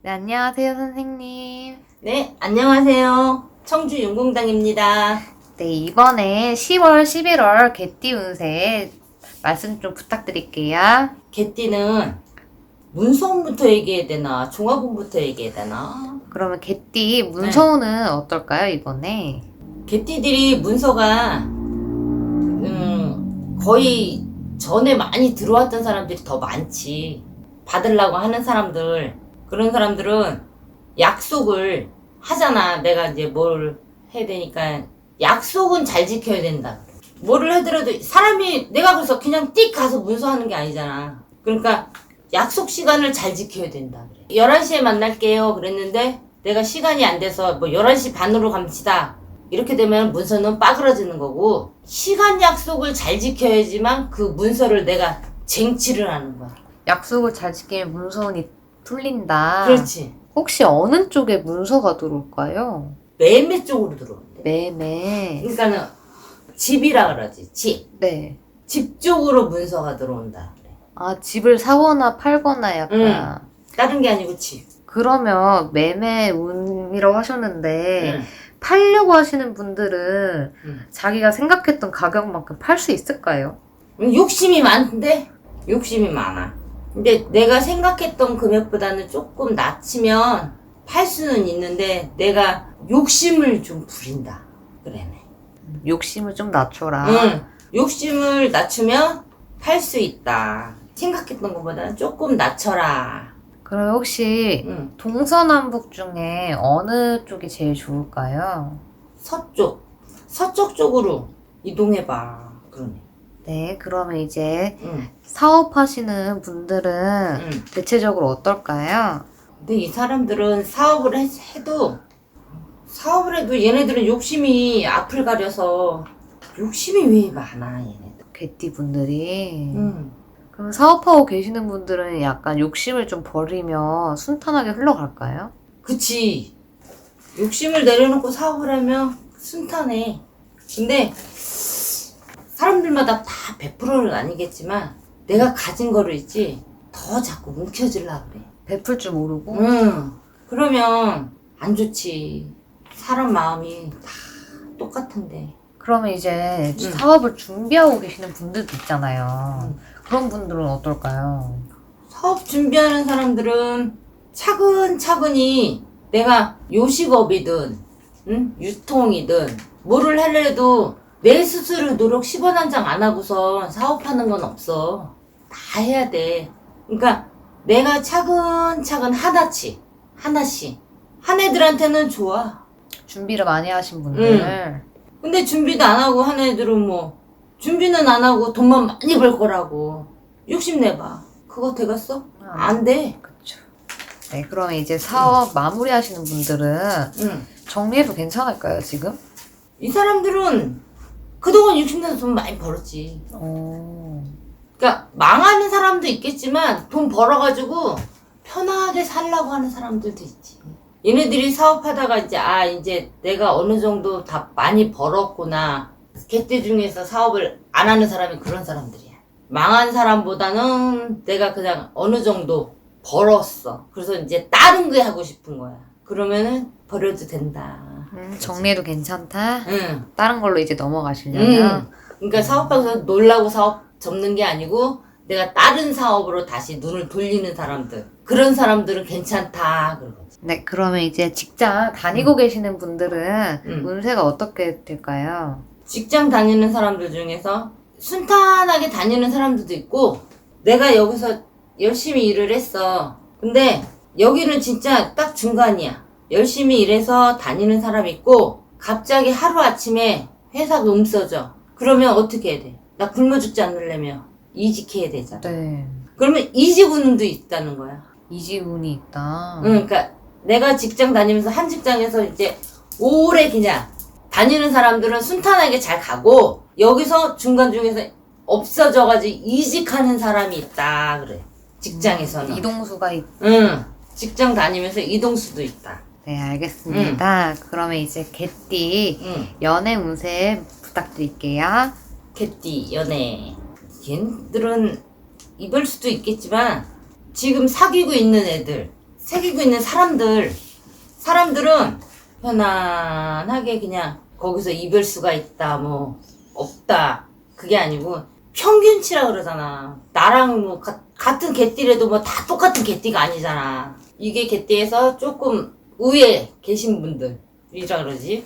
네, 안녕하세요, 선생님. 네, 안녕하세요. 청주 용공당입니다. 네, 이번에 10월, 11월 개띠 운세 말씀 좀 부탁드릴게요. 개띠는 문서운부터 얘기해야 되나, 종합운부터 얘기해야 되나? 그러면 개띠 문서운은 네. 어떨까요, 이번에? 개띠들이 문서가, 음, 거의 전에 많이 들어왔던 사람들이 더 많지. 받으려고 하는 사람들, 그런 사람들은 약속을 하잖아. 내가 이제 뭘 해야 되니까. 약속은 잘 지켜야 된다. 뭐를 하더라도 사람이 내가 그래서 그냥 띡 가서 문서하는 게 아니잖아. 그러니까 약속 시간을 잘 지켜야 된다. 그래. 11시에 만날게요. 그랬는데 내가 시간이 안 돼서 뭐 11시 반으로 갑시다. 이렇게 되면 문서는 빠그러지는 거고 시간 약속을 잘 지켜야지만 그 문서를 내가 쟁취를 하는 거야. 약속을 잘 지키면 문서운이 풀린다. 그렇지. 혹시 어느 쪽에 문서가 들어올까요? 매매 쪽으로 들어오는데. 매매. 그러니까는 집이라 그러지. 집. 네. 집 쪽으로 문서가 들어온다. 그래. 아, 집을 사거나 팔거나 약간. 다른 게 아니고 집. 그러면 매매 운이라고 하셨는데, 응. 팔려고 하시는 분들은 응. 자기가 생각했던 가격만큼 팔 수 있을까요? 욕심이 많은데 욕심이 많아. 근데 내가 생각했던 금액보다는 조금 낮추면 팔 수는 있는데 내가 욕심을 좀 부린다. 그래네. 욕심을 좀 낮춰라. 응. 욕심을 낮추면 팔 수 있다. 생각했던 것보다는 조금 낮춰라. 그럼 혹시 응. 동서남북 중에 어느 쪽이 제일 좋을까요? 서쪽. 서쪽 쪽으로 이동해봐. 그러네. 네, 그러면 이제 응. 사업하시는 분들은 응. 대체적으로 어떨까요? 근데 이 사람들은 사업을 해, 해도 사업을 해도 얘네들은 욕심이 앞을 가려서 욕심이 왜 많아 얘네들. 개띠 분들이. 응. 그럼 사업하고 계시는 분들은 약간 욕심을 좀 버리면 순탄하게 흘러갈까요? 그치. 욕심을 내려놓고 사업을 하면 순탄해. 근데 사람들마다 다 100%는 아니겠지만 내가 가진 거를 있지 더 자꾸 움켜쥐려 그래. 베풀 줄 모르고. 응. 그러면 안 좋지. 사람 마음이 다 똑같은데. 그러면 이제 응. 사업을 준비하고 계시는 분들도 있잖아요. 응. 그런 분들은 어떨까요? 사업 준비하는 사람들은 차근차근히 내가 요식업이든 응? 유통이든 뭐를 하려도 내 스스로 노력 10원 한 장 안 하고서 사업하는 건 없어. 다 해야 돼. 그러니까 내가 차근차근 하나씩 하나씩 한 애들한테는 좋아. 준비를 많이 하신 분들. 근데 준비도 안 하고 한 애들은 뭐 준비는 안 하고 돈만 많이 벌 거라고 욕심 내봐. 그거 되겠어? 안 돼. 그쵸. 네, 그러면 이제 사업 마무리 하시는 분들은 응. 정리해도 괜찮을까요, 지금? 이 사람들은 그동안 60년 돈 많이 벌었지. 어, 그러니까 망하는 사람도 있겠지만 돈 벌어가지고 편하게 살라고 하는 사람들도 있지. 얘네들이 사업하다가 이제 아 이제 내가 어느 정도 다 많이 벌었구나. 개떼 중에서 사업을 안 하는 사람이 그런 사람들이야. 망한 사람보다는 내가 그냥 어느 정도 벌었어. 그래서 이제 다른 거 하고 싶은 거야. 그러면은 버려도 된다. 음, 정리해도 괜찮다? 응. 다른 걸로 이제 넘어가시려면? 음. 그러니까 사업하면서 놀라고 사업 접는 게 아니고 내가 다른 사업으로 다시 눈을 돌리는 사람들 그런 사람들은 괜찮다. 네, 그러면 이제 직장 다니고 계시는 분들은 음. 운세가 어떻게 될까요? 직장 다니는 사람들 중에서 순탄하게 다니는 사람들도 있고 내가 여기서 열심히 일을 했어. 근데 여기는 진짜 딱 중간이야. 열심히 일해서 다니는 사람이 있고 갑자기 하루아침에 회사가 음써져. 그러면 어떻게 해야 돼? 나 굶어 죽지 않으려면 이직해야 되잖아. 네. 그러면 이직 운도 있다는 거야. 이지운이 있다. 응, 그러니까 내가 직장 다니면서 한 직장에서 이제 오래 그냥 다니는 사람들은 순탄하게 잘 가고 여기서 중간 중에서 없어져가지고 이직하는 사람이 있다 그래. 직장에서는. 이동수가 있... 응. 직장 다니면서 이동수도 있다. 네, 알겠습니다. 그러면 이제 개띠 응. 연애 운세 부탁드릴게요. 개띠 연애. 걔들은 입을 수도 있겠지만 지금 사귀고 있는 애들 새기고 있는 사람들 사람들은 편안하게 그냥 거기서 이별 수가 있다 뭐 없다 그게 아니고 평균치라 그러잖아 나랑 뭐 가- 같은 개띠래도 뭐 다 똑같은 개띠가 아니잖아 이게 개띠에서 조금 우에 계신 분들이라 그러지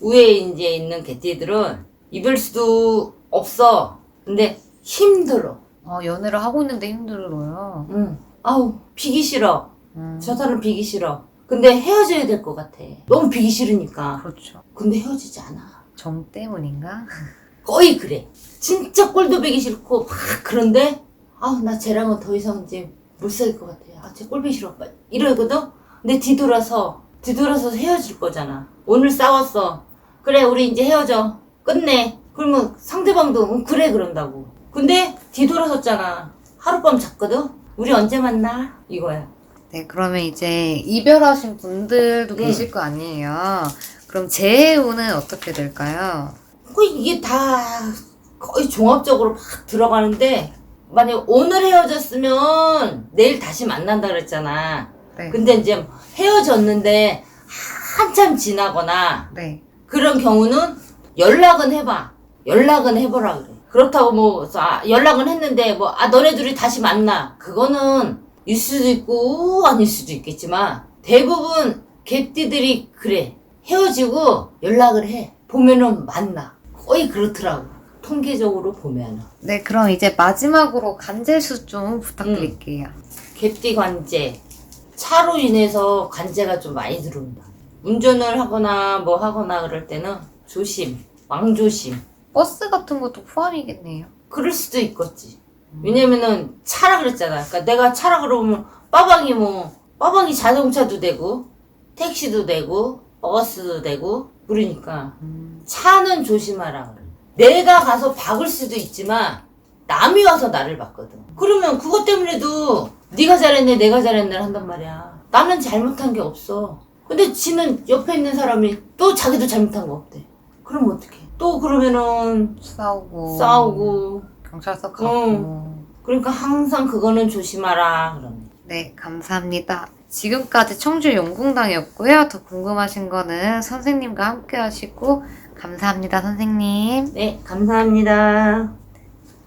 우에 이제 있는 개띠들은 이별수도 없어 근데 힘들어 어, 연애를 하고 있는데 힘들어요. 응 아우 비기 싫어 음, 저 사람 비기 싫어. 근데 헤어져야 될 것 같아. 너무 비기 싫으니까. 그렇죠. 근데 헤어지지 않아. 정 때문인가? 거의 그래. 진짜 꼴도 보기 싫고 막 그런데 아우 나 쟤랑은 더 이상 이제 못 살 것 같아. 아 쟤 꼴 보기 싫어. 막 이러거든. 근데 뒤돌아서 뒤돌아서 헤어질 거잖아. 오늘 싸웠어. 그래 우리 이제 헤어져. 끝내. 그러면 상대방도 응, 그래 그런다고. 근데 뒤돌아섰잖아. 하룻밤 잤거든. 우리 언제 만나? 이거야. 네, 그러면 이제 이별하신 분들도 네. 계실 거 아니에요. 그럼 재혼은 어떻게 될까요? 거의 이게 다 거의 종합적으로 막 들어가는데 만약 오늘 헤어졌으면 내일 다시 만난다 그랬잖아. 네. 근데 이제 헤어졌는데 한참 지나거나 네. 그런 경우는 연락은 해봐. 연락은 해보라 그래. 그렇다고 뭐 아, 연락은 했는데 뭐 아 너네 둘이 다시 만나. 그거는 일 수도 있고 아닐 수도 있겠지만 대부분 개띠들이 그래. 헤어지고 연락을 해. 보면은 만나. 거의 그렇더라고. 통계적으로 보면은. 네, 그럼 이제 마지막으로 간제수 좀 부탁드릴게요. 개띠 관제. 차로 인해서 관제가 좀 많이 들어온다. 운전을 하거나 뭐 하거나 그럴 때는 조심. 왕조심. 버스 같은 것도 포함이겠네요. 그럴 수도 있겠지. 왜냐면은 차라 그랬잖아. 그러니까 내가 차라 그러면 빠방이 뭐 빠방이 자동차도 되고 택시도 되고 버스도 되고 그러니까 음, 차는 조심하라. 내가 가서 박을 수도 있지만 남이 와서 나를 봤거든. 그러면 그것 때문에도 네가 잘했네, 내가 잘했네 한단 말이야. 나는 잘못한 게 없어. 근데 지는 옆에 있는 사람이 또 자기도 잘못한 거 없대. 그럼 어떡해? 또 그러면은 싸우고. 싸우고 경찰서 가고. 그러니까 항상 그거는 조심하라 그러네. 네, 감사합니다. 지금까지 청주 용궁당이었고요. 더 궁금하신 거는 선생님과 함께 하시고, 감사합니다, 선생님. 네, 감사합니다.